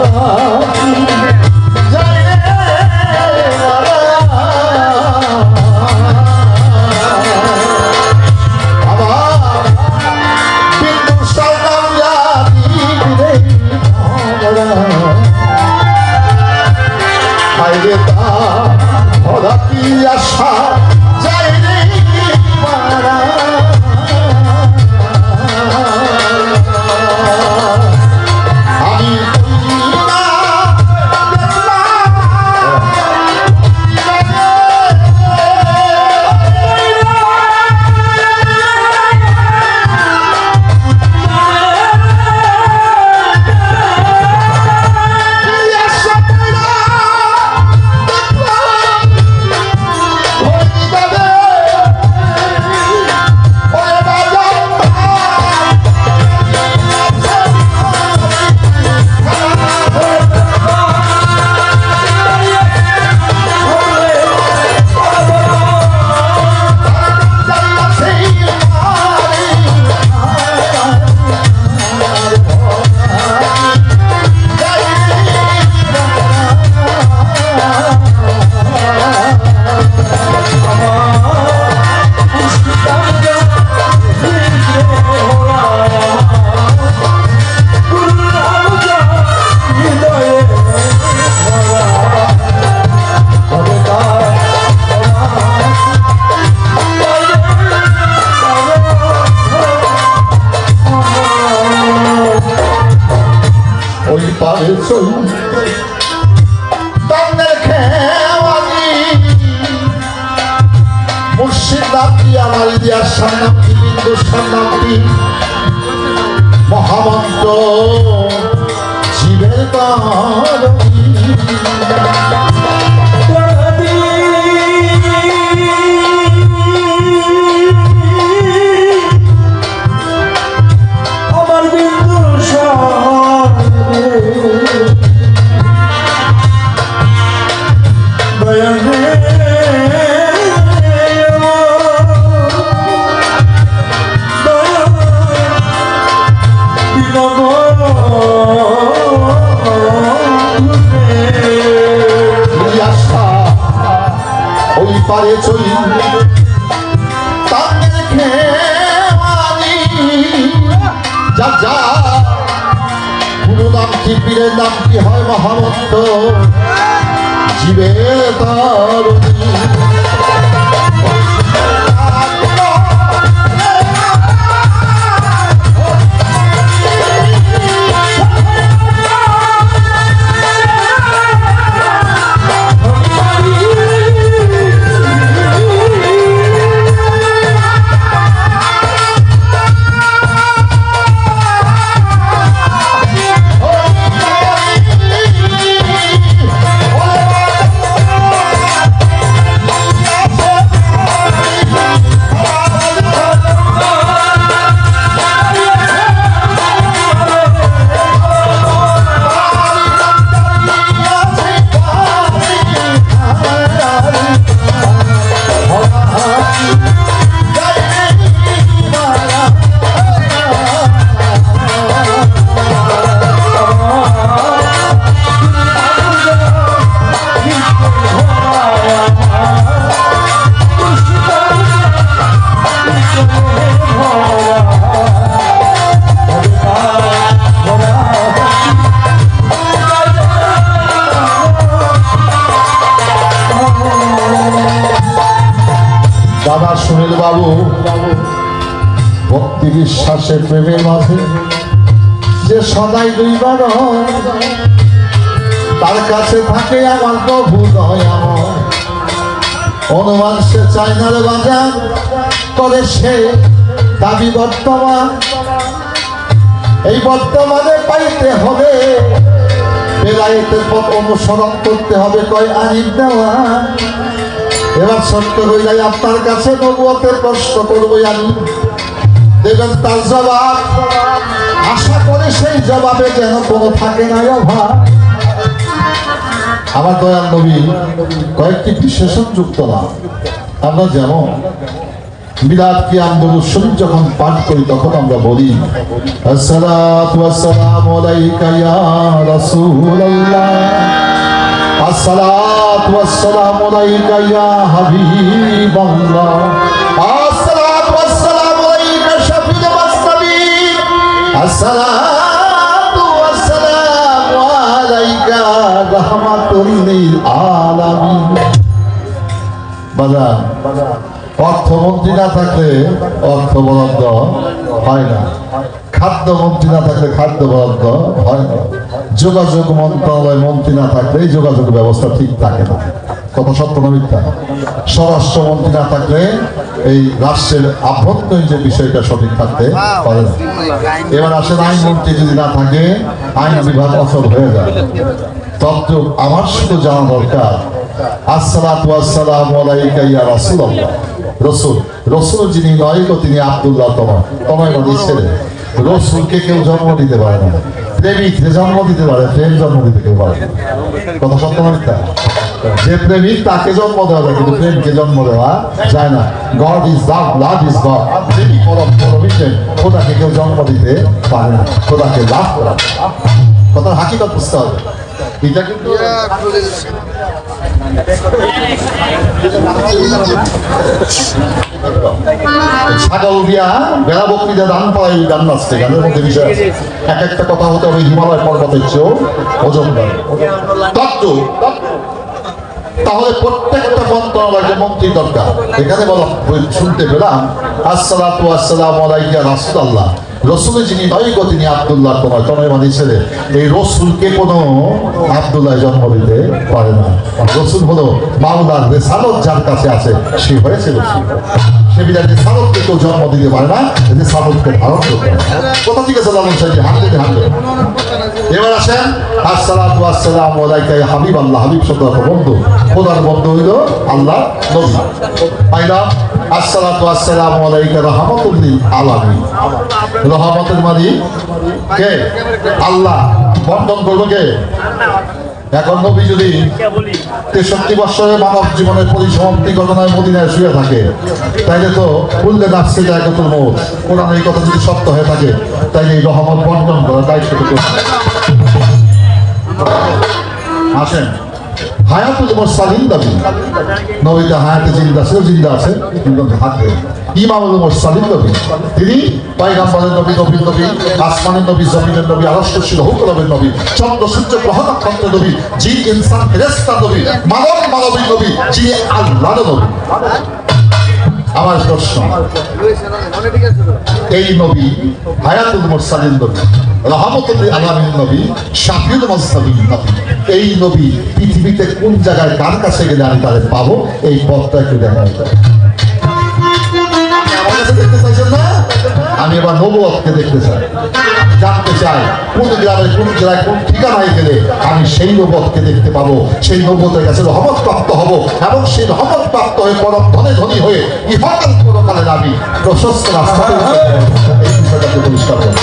ভরা নামটি বিন্দু নামটি মহামন্ত্র শিবের তারণী পারে চলি। তা যা যা। নামটি হয় মহামন্ত জীবে তারণী ভক্তি বিশ্বাসের প্রেমের মাঝে যে সদাই দুইবার তার কাছে থাকে আমার প্রভু দয়াময়। অনুমান সে চাইনার বাজার করে সে দাবি বর্তমান। এই বর্তমানে পাইতে হবে, বেলায়েতের পথ অনুসরণ করতে হবে, কয় আনিব দেওয়া। এবার সত্য হয়ে যায় আপনার কাছে, নবুয়তের প্রশ্ন করব আমি। দেবেন তার জবাব, আশা করে সেই জবাবে যেন কোনো থাকে না অভাব আমার দয়াল নবী, কয়েকটি বিশেষণ যুক্ত না আমরা যেমন বিরাট কি আন্দোলন শরীফ যখন পাঠ করি, তখন আমরা বলি ওয়াসসালামু আলাইকা ইয়া হাবিবাল্লাহ। আসসালাতু ওয়াসসালামু আলাইকা রাহমাতুল অর্থমন্ত্রী না থাকলে অর্থ বরাদ্দ হয় না। খাদ্যমন্ত্রী না থাকলে খাদ্য বরাদ্দ হয় না। যোগাযোগ মন্ত্রণালয় মন্ত্রী না থাকলে যোগাযোগ ব্যবস্থা ঠিক থাকে না। কত সত্য না মিথ্যা। স্বরাষ্ট্রমন্ত্রী না থাকলে এই রাষ্ট্রের আভ্যন্তরীণ যে বিষয়টা সঠিক থাকতে পারে না। এবার আসেন আইনমন্ত্রী যদি না থাকে আইন বিভাগ অচল হয়ে যায়। তত্ত্ব আমার শুধু জানা দরকার। আসসালামু আলাইকা ইয়া রাসূলুল্লাহ। রসুল রসুল যিনি নয় গো তিনি আব্দুল্লাহ তোমার। তোমার নদী ছেলে। রসুলকে কেউ জন্ম দিতে পারে না। প্রেমিককে জন্ম দিতে পারে প্রেম জন্ম দিতে কেউ পারে কথা সত্য মিথ্যা? যে প্রেমিক তাকে জন্ম দেওয়া যায় কিন্তু প্রেমকে জন্ম দেওয়া যায় না। God is love love is God যিনি পরম পরমিশেন খোদাকে কেউ জন্ম দিতে পারে না। খোদাকে লাভ করা। কথার হাকিকত বুঝতে হবে। এটা কিন্তু ছাগল দিয়া বেড়া বকরিতে দান পায় গান নাচতে গানের মধ্যে বিষয় আছে। এক একটা কথা হতে হবে হিমালয় পর্বতের চেয়েও ওজন বাড়ে। তত্ত্ব। তাহলে প্রত্যেকটা মন্ত্রণালয়কে মন্ত্রী দরকার। এখানে বলা শুনতে পেলাম, আসসালাতু আসসালাম আলাইকা রাসূলুল্লাহ। রসুলের যিনি নয় গো তিনি আবদুল্লাহ তোমার তনয় মানি ছেলে। এই রসুলকে কোনো আবদুল্লাহ জন্ম দিতে পারে না। রসুল হলো মাওলার রেসালত যার কাছে আছে, সে হয়েছে রসুল। সে বিধায় রেসালতকে কেউ জন্ম দিতে এবার আসেন, আসসালাতু আসসালামু আলাইকা হাবিব আল্লাহ। হাবিব শব্দ বন্ধু। খোদার বন্ধু হইল আল্লাহ নবী পাইলাম, আসসালাতু আসসালামু আলাইকা রাহমাতুল লিল আলামিন। রহমতের মালিক, কে? আল্লাহ। বন্ধন করব কে? এখন নবী যদি তেষট্টি বছরে মানব জীবনের পরিসমাপ্তি ঘটনায় মদিনায় শুয়ে থাকে তাইলে তো উল্লে নাচছে যায় কত মত। কোরআন এই কথা যদি সত্য হয়ে থাকে তাইলে এই রহমত বন্টন করার দায়িত্ব আসেন। হায়াতুল ইমামুল মুরসালিন নবী। তিনি পয়গাম্বরের নবী, নবীর নবী, আসমানের নবী নবী আরশ্বশীল হুকুলবের নবী, চন্দ্র, সূর্য গ্রহ নবী ইনসান ফেরেস্তা নবী, মানব মানবী নবী, যিনি আল্লাহ নবী। আমার প্রশ্ন। এই নবী হায়াতুল মোরসালিন নবী, রহমতুল আলামিন নবী, শাফিউল মুস্তাবিন নবী, এই নবী পৃথিবীতে কোন জায়গায় কার কাছে গেলে আমি তাদের পাবো? এই পথটা একটু দেখা যায় আমি এবার নবুয়তকে দেখতে চাই, জানতে চাই কোন গ্রামে কোন জেলায় কোন ঠিকানায় গেলে আমি সেই নবতকে দেখতে পাবো। সেই নবতের কাছে রহমত প্রাপ্ত হব এবং সেই রহমত প্রাপ্ত হয়ে পরম ধনে ধনী হয়ে ইহকাল পরকালের আমি প্রশস্ত রাস্তাতে এই বিষয়টাকে পরিষ্কার করব।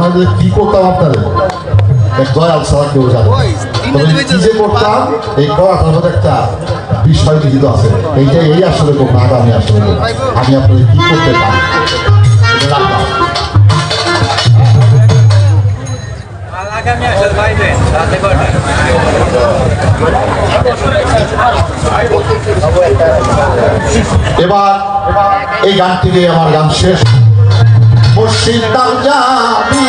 মানে কি করতাম আপনাদের? দয়াল ছাড়া কেউ কি যে করতাম এই করাটার মধ্যে একটা বিষয় লিখিত আছে। এইটা এই আসলে করব আমি আসলে। আমি আপনাদের কি করতে পারি। আগামী বাইরে রাতে এবার এই গানটিকে আমার গান শেষ। মুর্শিদ যাবি